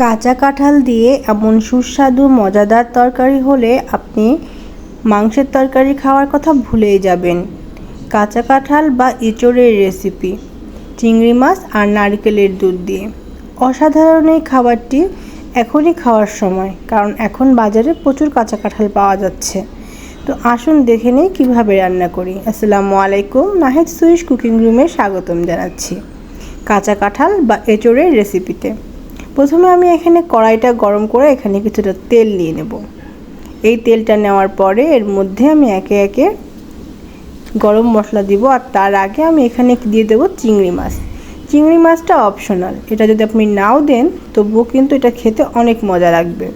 কাঁচা কাঁঠাল দিয়ে এমন সুস্বাদু, মজাদার তরকারি হলে আপনি মাংসের তরকারি খাওয়ার কথা ভুলেই যাবেন। কাঁচা কাঁঠাল বা এঁচড়ের রেসিপি, চিংড়ি মাছ আর নারকেলের দুধ দিয়ে। অসাধারণ এই খাবারটি এখনই খাওয়ার সময়, কারণ এখন বাজারে প্রচুর কাঁচা কাঁঠাল পাওয়া যাচ্ছে। তো আসুন দেখে নেই কীভাবে রান্না করি। আসসালামু আলাইকুম, নাহেদ সুইস কুকিং রুমে স্বাগতম জানাচ্ছি। কাঁচা কাঁঠাল বা এঁচড়ের রেসিপিতে। প্রথমে আমি এখানে কড়াইটা গরম করে এখানে কিছুটা তেল নিয়ে নেব। এই তেলটা নেওয়ার পরে এর মধ্যে আমি একে একে গরম মশলা দিব আর তার আগে আমি এখানে দিয়ে দেবো চিংড়ি মাছ। চিংড়ি মাছটা অপশনাল এটা যদি আপনি নাও দেন তবুও কিন্তু এটা খেতে অনেক মজা লাগবে।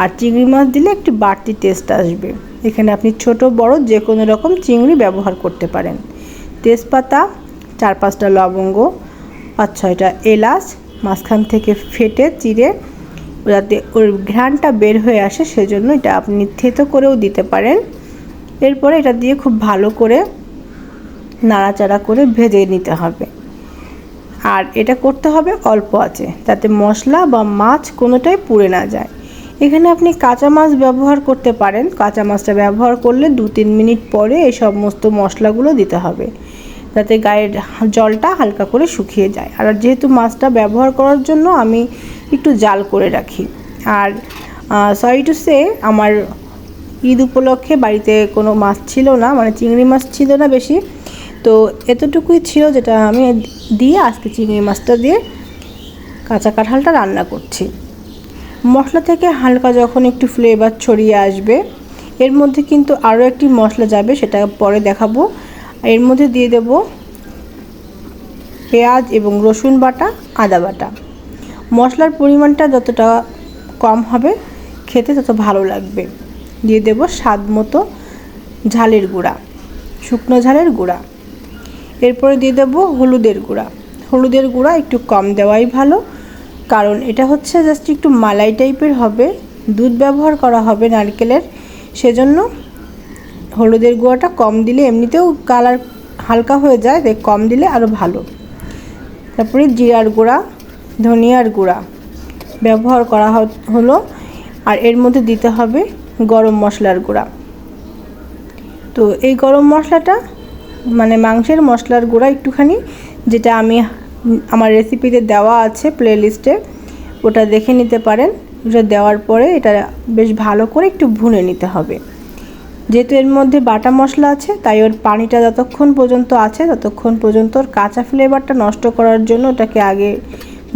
আর চিংড়ি মাছ দিলে একটি বাড়তি টেস্ট আসবে। এখানে আপনি ছোট, বড় যে কোনো রকম চিংড়ি ব্যবহার করতে পারেন। তেজপাতা, চার পাঁচটা লবঙ্গ, পাঁচ ছয়টা এলাচ মাঝখান থেকে ফেটে চিড়ে যাতে ওর ঘ্রাণটা বের হয়ে আসে সেজন্য এটা আপনি থেতো করেও দিতে পারেন। এরপরে এটা দিয়ে খুব ভালো করে নাড়াচাড়া করে ভেজে নিতে হবে। আর এটা করতে হবে অল্প আছে যাতে মশলা বা মাছ কোনোটাই পুড়ে না যায়। এখানে আপনি কাঁচা মাছ ব্যবহার করতে পারেন। কাঁচা মাছটা ব্যবহার করলে দু তিন মিনিট পরে এই সমস্ত মশলাগুলো দিতে হবে। যাতে গায়ের জলটা হালকা করে শুকিয়ে যায়। আর যেহেতু মাছটা ব্যবহার করার জন্য আমি একটু জাল করে রাখি। আর সরি টু সে আমার ঈদ উপলক্ষে বাড়িতে কোনো মাছ ছিল না মানে চিংড়ি মাছ ছিল না বেশি। তো এতটুকুই ছিল যেটা আমি দিয়ে আজকে চিংড়ি মাছটা দিয়ে কাঁচা কাঁঠালটা রান্না করছি। মশলা থেকে হালকা যখন একটু ফ্লেভার ছড়িয়ে আসবে, এর মধ্যে কিন্তু আরও একটি মশলা যাবে, সেটা পরে দেখাবো। এর মধ্যে দিয়ে দেব পেঁয়াজ এবং রসুন বাটা, আদা বাটা। মশলার পরিমাণটা যতটা কম হবে, খেতে তত ভালো লাগবে। দিয়ে দেব স্বাদ মতো ঝালের গুঁড়া, শুকনো ঝালের গুঁড়া। এরপরে দিয়ে দেবো হলুদের গুঁড়া। হলুদের গুঁড়া একটু কম দেওয়াই ভালো, কারণ এটা হচ্ছে জাস্ট একটু মালাই টাইপের হবে। দুধ ব্যবহার করা হবে নারকেলের, সেজন্য হলুদের গুঁড়াটা কম দিলে এমনিতেও কালার হালকা হয়ে যায়, তাই কম দিলে আরও ভালো। তারপরে জিরার গুঁড়া, ধনিয়ার গুঁড়া ব্যবহার করা হলো। আর এর মধ্যে দিতে হবে গরম মশলার গুঁড়া। তো এই গরম মশলাটা মানে মাংসের মশলার গুঁড়া একটুখানি, যেটা আমি আমার রেসিপিতে দেওয়া আছে প্লেলিস্টে ওটা দেখে নিতে পারেন। ওটা দেওয়ার পরে এটা বেশ ভালো করে একটু ভুনে নিতে হবে। যেহেতু এর মধ্যে বাটা মশলা আছে, তাই ওর পানিটা যতক্ষণ পর্যন্ত আছে, ততক্ষণ পর্যন্ত ওর কাঁচা ফ্লেভারটা নষ্ট করার জন্য ওটাকে আগে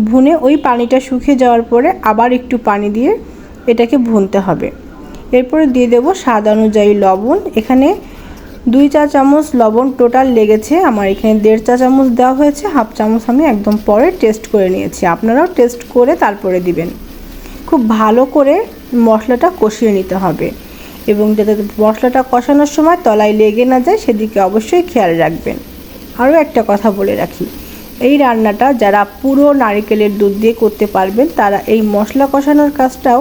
ভুনে ওই পানিটা শুকিয়ে যাওয়ার পরে আবার একটু পানি দিয়ে এটাকে ভুনতে হবে। এরপরে দিয়ে দেবো স্বাদ অনুযায়ী লবণ। এখানে দুই চা চামচ লবণ টোটাল লেগেছে। আমার এখানে দেড় চা চামচ দেওয়া হয়েছে। হাফ চামচ আমি একদম পরে টেস্ট করে নিয়েছি। আপনারাও টেস্ট করে তারপরে দিবেন। খুব ভালো করে মশলাটা কষিয়ে নিতে হবে। এবং যাতে মশলাটা কষানোর সময় তলায় লেগে না যায়, সেদিকে অবশ্যই খেয়াল রাখবেন। আরও একটা কথা বলে রাখি, এই রান্নাটা যারা পুরো নারিকেলের দুধ দিয়ে করতে পারবেন, তারা এই মশলা কষানোর কাজটাও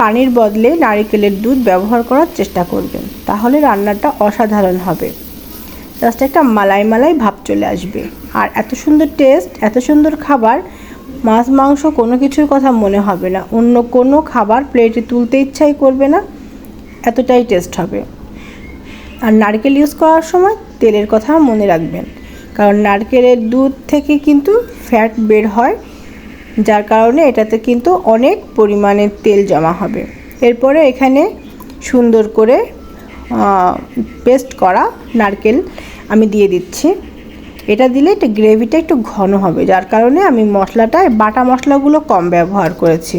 পানির বদলে নারিকেলের দুধ ব্যবহার করার চেষ্টা করবেন, তাহলে রান্নাটা অসাধারণ হবে। জাস্ট একটা মালাই মালাই ভাব চলে আসবে। আর এত সুন্দর টেস্ট, এত সুন্দর খাবার, মাছ, মাংস কোনো কিছুর কথা মনে হবে না। অন্য কোনো খাবার প্লেটে তুলতে ইচ্ছাই করবে না। এতটাই টেস্ট হবে। আর নারকেল ইউজ করার সময় তেলের কথা মনে রাখবেন। কারণ নারকেলের দুধ থেকে কিন্তু ফ্যাট বের হয়, যার কারণে এটাতে কিন্তু অনেক পরিমাণে তেল জমা হবে। এরপরে এখানে সুন্দর করে পেস্ট করা নারকেল আমি দিয়ে দিচ্ছি। এটা দিলে এটা গ্রেভিটা একটু ঘন হবে, যার কারণে আমি মশলাটায়, বাটা মশলাগুলো কম ব্যবহার করেছি।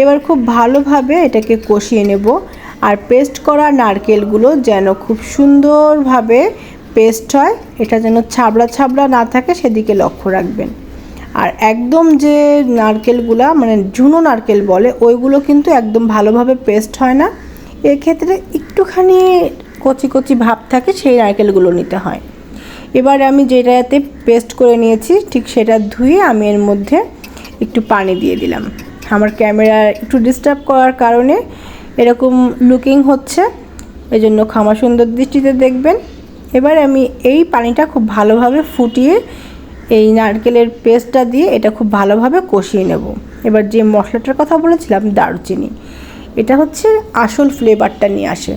এবার খুব ভালোভাবে এটাকে কষিয়ে নেব। আর পেস্ট করা নারকেলগুলো যেন খুব সুন্দরভাবে পেস্ট হয়, এটা যেন ছাবড়া ছাবড়া না থাকে সেদিকে লক্ষ্য রাখবেন। আর একদম যে নারকেলগুলা মানে ঝুনো নারকেল বলে, ওইগুলো কিন্তু একদম ভালোভাবে পেস্ট হয় না। এক্ষেত্রে একটুখানি কচি কচি ভাব থাকে, সেই নারকেলগুলো নিতে হয়। এবার আমি যেটাতে পেস্ট করে নিয়েছি, ঠিক সেটা ধুয়ে আমি এর মধ্যে একটু পানি দিয়ে দিলাম। আমার ক্যামেরা একটু ডিস্টার্ব করার কারণে এরকম লুকিং হচ্ছে। এই জন্য ক্ষমা সুন্দর দৃষ্টিতে দেখবেন। এবার আমি এই পানিটা খুব ভালোভাবে ফুটিয়ে এই নারকেলের পেস্টটা দিয়ে এটা খুব ভালোভাবে কষিয়ে নেব। এবার যে মশলাটার কথা বলেছিলাম, দারুচিনি, এটা হচ্ছে আসল ফ্লেভারটা নিয়ে আসে।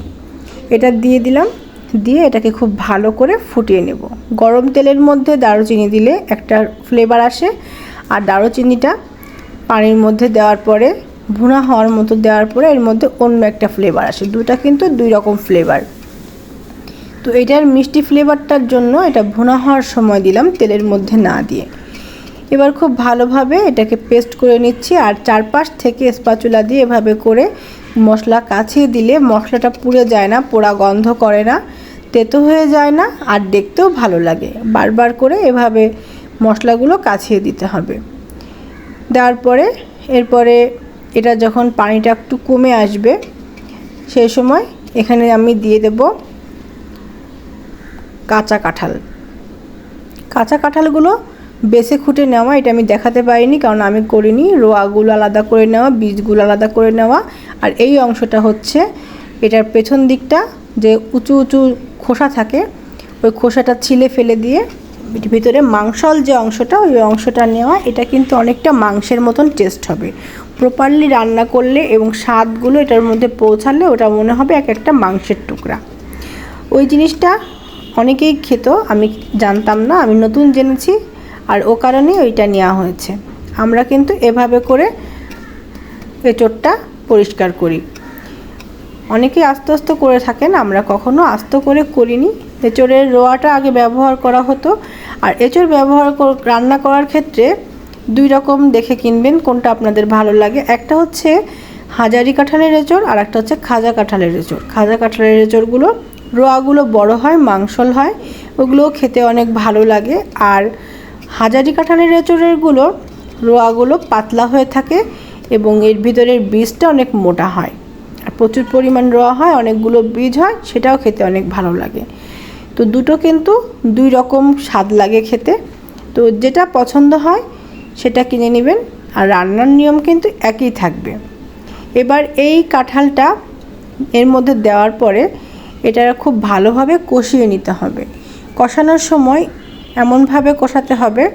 এটা দিয়ে দিলাম, দিয়ে এটাকে খুব ভালো করে ফুটিয়ে নেব। গরম তেলের মধ্যে দারুচিনি দিলে একটা ফ্লেভার আসে। আর দারুচিনিটা পানির মধ্যে দেওয়ার পরে ভুনা হওয়ার মতো দেওয়ার পরে এর মধ্যে অন্য একটা ফ্লেভার আসে। দুটা কিন্তু দুই রকম ফ্লেভার তো এটার মিষ্টি ফ্লেভারটার জন্য এটা ভুনা হওয়ার সময় দিলাম তেলের মধ্যে না দিয়ে। এবার খুব ভালোভাবে এটাকে পেস্ট করে নিচ্ছি আর চারপাশ থেকে স্পাচুলা দিয়ে এভাবে করে মশলা কাছিয়ে দিলে মশলাটা পুড়ে যায় না, পোড়া গন্ধ করে না, তেতো হয়ে যায় না আর দেখতেও ভালো লাগে। বারবার করে এভাবে মশলাগুলো কাছিয়ে দিতে হবে। দেওয়ার পরে এরপরে এটা যখন পানিটা একটু কমে আসবে, সেই সময় এখানে আমি দিয়ে দেব কাঁচা কাঁঠাল। কাঁচা কাঁঠালগুলো বেছে খুঁটে নেওয়া, এটা আমি দেখাতে পারিনি কারণ আমি করিনি। রোয়াগুলো আলাদা করে নেওয়া, বীজগুলো আলাদা করে নেওয়া। আর এই অংশটা হচ্ছে এটার পেছন দিকটা যে উঁচু উঁচু খোসা থাকে, ওই খোসাটা ছিলে ফেলে দিয়ে ভিতরে মাংসল যে অংশটা, ওই অংশটা নেওয়া, এটা কিন্তু অনেকটা মাংসের মতন টেস্ট হবে। প্রপারলি রান্না করলে এবং স্বাদগুলো এটার মধ্যে পৌঁছালে ওটা মনে হবে এক একটা মাংসের টুকরা। ওই জিনিসটা অনেকেই খেত, আমি জানতাম না, আমি নতুন জেনেছি আর ও কারণে ওইটা নেওয়া হয়েছে। আমরা কিন্তু এভাবে করে এঁচোড়টা পরিষ্কার করি। অনেকেই আস্তে আস্তে করে থাকেন, আমরা কখনো আস্ত করে করিনি। এঁচোড়ের রোয়াটা আগে ব্যবহার করা হতো। আর এঁচোড় ব্যবহার রান্না করার ক্ষেত্রে দুই রকম দেখে কিনবেন কোনটা আপনাদের ভালো লাগে। একটা হচ্ছে হাজারি কাঁঠালের এঁচোড় আর একটা হচ্ছে খাজা কাঁঠালের এঁচোড়। খাজা কাঁঠালের এঁচোড়গুলো রোয়াগুলো বড় হয়, মাংসল হয়, ওগুলোও খেতে অনেক ভালো লাগে। আর হাজারি কাঁঠালের এঁচোড়েরগুলো রোয়াগুলো পাতলা হয়ে থাকে এবং এর ভিতরের বীজটা অনেক মোটা হয়। আর প্রচুর পরিমাণ রোয়া হয়, অনেকগুলো বীজ হয়, সেটাও খেতে অনেক ভালো লাগে। তো দুটো কিন্তু দুই রকম স্বাদ লাগে খেতে। তো যেটা পছন্দ হয় সেটা কিনে নেবেন আর রান্নার নিয়ম কিন্তু একই থাকবে। এবার এই কাঁঠালটা এর মধ্যে দেওয়ার পরে এটা খুব ভালোভাবে কষিয়ে নিতে হবে। কষানোর সময় এমনভাবে কষাতে হবে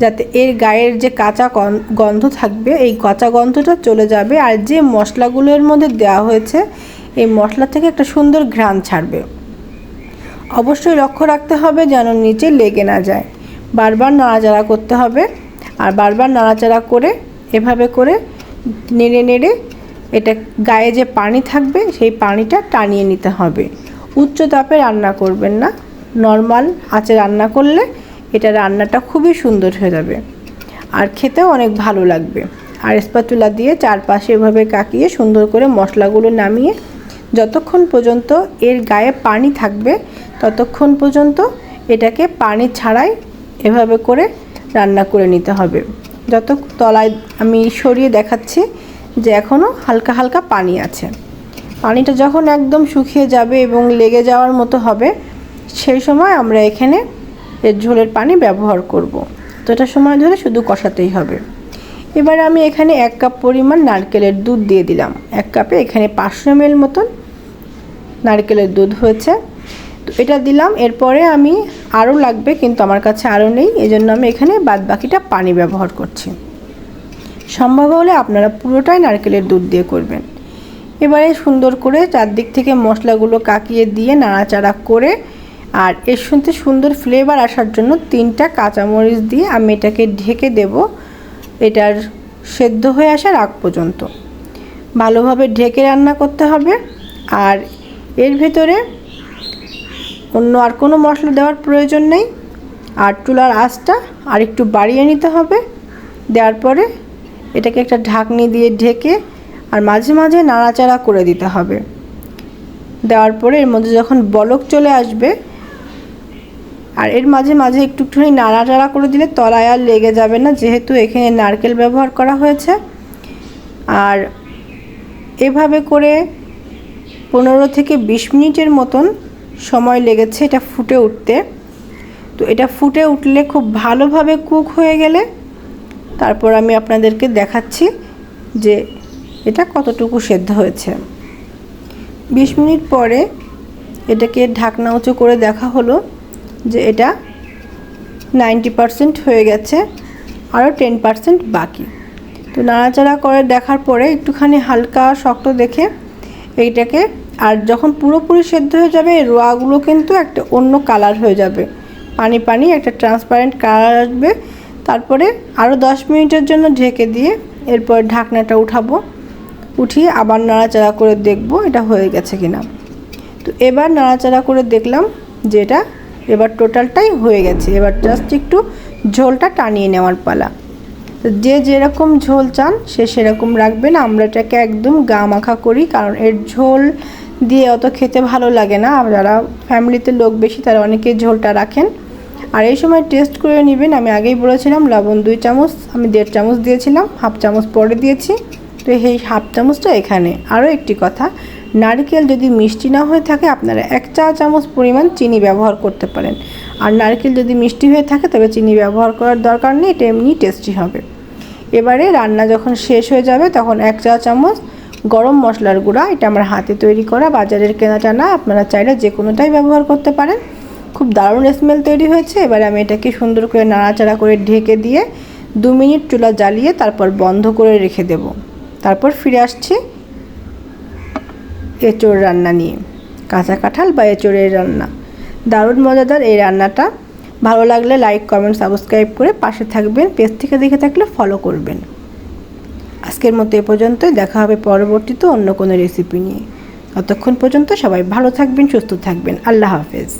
যাতে এর গায়ের যে কাঁচা গন্ধ থাকবে, এই কাঁচা গন্ধটা চলে যাবে আর যে মশলাগুলো এর মধ্যে দেওয়া হয়েছে, এই মশলা থেকে একটা সুন্দর ঘ্রাণ ছাড়বে। অবশ্যই লক্ষ্য রাখতে হবে যেন নিচে লেগে না যায়। বারবার নাড়াচাড়া করতে হবে। আর বারবার নাড়াচাড়া করে, এভাবে করে নেড়ে নেড়ে এটা গায়ে যে পানি থাকবে, সেই পানিটা টানিয়ে নিতে হবে। উচ্চ তাপে রান্না করবেন না। নর্মাল আঁচে রান্না করলে এটা রান্নাটা খুবই সুন্দর হয়ে যাবে। আর খেতেও অনেক ভালো লাগবে। আর স্পাতুলা দিয়ে চারপাশে এভাবে কাকিয়ে সুন্দর করে মশলাগুলো নামিয়ে যতক্ষণ পর্যন্ত এর গায়ে পানি থাকবে, ততক্ষণ পর্যন্ত এটাকে পানি ছাড়াই এভাবে করে রান্না করে নিতে হবে। যত তলায় আমি সরিয়ে দেখাচ্ছি যে এখনও হালকা হালকা পানি আছে। পানিটা যখন একদম শুকিয়ে যাবে এবং লেগে যাওয়ার মতো হবে, সেই সময় আমরা এখানে এর ঝোলের পানি ব্যবহার করব। তো এটা সময় ধরে শুধু কষাতেই হবে। এবার আমি এখানে এক কাপ পরিমাণ নারকেলের দুধ দিয়ে দিলাম। এক কাপে এখানে পাঁচশো এম মতন নারকেলের দুধ হয়েছে। এটা দিলাম, এরপরে আমি আরও লাগবে, কিন্তু আমার কাছে আরও নেই, এজন্য আমি এখানে বাদ বাকিটা পানি ব্যবহার করছি। সম্ভব হলে আপনারা পুরোটাই নারকেলের দুধ দিয়ে করবেন। এবারে সুন্দর করে চারদিক থেকে মশলাগুলো কাকিয়ে দিয়ে নাড়াচাড়া করে, আর এর সাথে সুন্দর ফ্লেভার আসার জন্য তিনটা কাঁচামরিচ দিয়ে আমি এটাকে ঢেকে দেব। এটার সেদ্ধ হয়ে আসার আগ পর্যন্ত। ভালোভাবে ঢেকে রান্না করতে হবে, আর এর ভেতরে অন্য আর কোনো মশলা দেওয়ার প্রয়োজন নেই। আর চুলার আঁচটা আর একটু বাড়িয়ে নিতে হবে। দেওয়ার পরে এটাকে একটা ঢাকনি দিয়ে ঢেকে আর মাঝে মাঝে নাড়াচাড়া করে দিতে হবে। দেওয়ার পরে এর মধ্যে যখন বলক চলে আসবে আর এর মাঝে মাঝে একটু একটুখানি নাড়াচাড়া করে দিলে তলায় আর লেগে যাবে না, যেহেতু এখানে নারকেল ব্যবহার করা হয়েছে। আর এভাবে করে পনেরো থেকে বিশ মিনিটের মতন সময় লেগেছে এটা ফুটে উঠতে। তো এটা ফুটে উঠলে খুব ভালোভাবে কুক হয়ে গেলে তারপর আমি আপনাদেরকে দেখাচ্ছি যে এটা কতটুকু সেদ্ধ হয়েছে। বিশ মিনিট পরে এটাকে ঢাকনা উঁচু করে দেখা হলো যে এটা নাইনটি পারসেন্ট হয়ে গেছে, আরও টেন পারসেন্ট বাকি। তো নাড়াচাড়া করে দেখার পরে একটুখানি হালকা শক্ত দেখে এইটাকে আর যখন পুরোপুরি সেদ্ধ হয়ে যাবে, রোয়াগুলো কিন্তু একটা অন্য কালার হয়ে যাবে। পানি পানি একটা ট্রান্সপারেন্ট কালার আসবে। তারপরে আরও দশ মিনিটের জন্য ঢেকে দিয়ে এরপর ঢাকনাটা উঠাবো। উঠিয়ে আবার নাড়াচাড়া করে দেখব এটা হয়ে গেছে কিনা। তো এবার নাড়াচাড়া করে দেখলাম যে এটা এবার টোটালটাই হয়ে গেছে। এবার জাস্ট একটু ঝোলটা টানিয়ে নেওয়ার পালা। তো যে যেরকম ঝোল চান সে সেরকম রাখবেন। আমরা এটাকে একদম গা মাখা করি, কারণ এর ঝোল দিয়ে অত খেতে ভালো লাগে না। যারা ফ্যামিলিতে লোক বেশি, তারা অনেকেই ঝোলটা রাখেন। আর এই সময় টেস্ট করে নেবেন, আমি আগেই বলেছিলাম, লবণ দুই চামচ, আমি দেড় চামচ দিয়েছিলাম, হাফ চামচ পরে দিয়েছি। তো এই হাফ চামচটা এখানে। আরও একটি কথা, নারকেল যদি মিষ্টি না হয়ে থাকে, আপনারা এক চা চামচ পরিমাণ চিনি ব্যবহার করতে পারেন। আর নারকেল যদি মিষ্টি হয়ে থাকে, তবে চিনি ব্যবহার করার দরকার নেই, এটা এমনি টেস্টি হবে। এবারে রান্না যখন শেষ হয়ে যাবে, তখন এক চা চামচ গরম মশলার গুঁড়া, এটা আমার হাতে তৈরি করা, বাজারের কেনাটা না আপনারা চাইলে যে কোনোটাই ব্যবহার করতে পারেন। খুব দারুণ স্মেল তৈরি হয়েছে, এবারে আমি এটাকে সুন্দর করে নাড়াচাড়া করে ঢেকে দিয়ে দু মিনিট চুলা জ্বালিয়ে তারপর বন্ধ করে রেখে দেব। তারপর ফিরে আসছি এঁচোড় রান্না নিয়ে। কাঁচা কাঁঠাল বা এঁচোড়ের রান্না। দারুণ মজাদার এই রান্নাটা। ভালো লাগলে লাইক কমেন্ট সাবস্ক্রাইব করে পাশে থাকবেন, পেজ থেকে দেখে থাকলে ফলো করবেন। আজকের মতো এ পর্যন্তই। দেখা হবে পরবর্তীতে অন্য কোনো রেসিপি নিয়ে। ততক্ষণ পর্যন্ত সবাই ভালো থাকবেন, সুস্থ থাকবেন। আল্লাহ হাফেজ।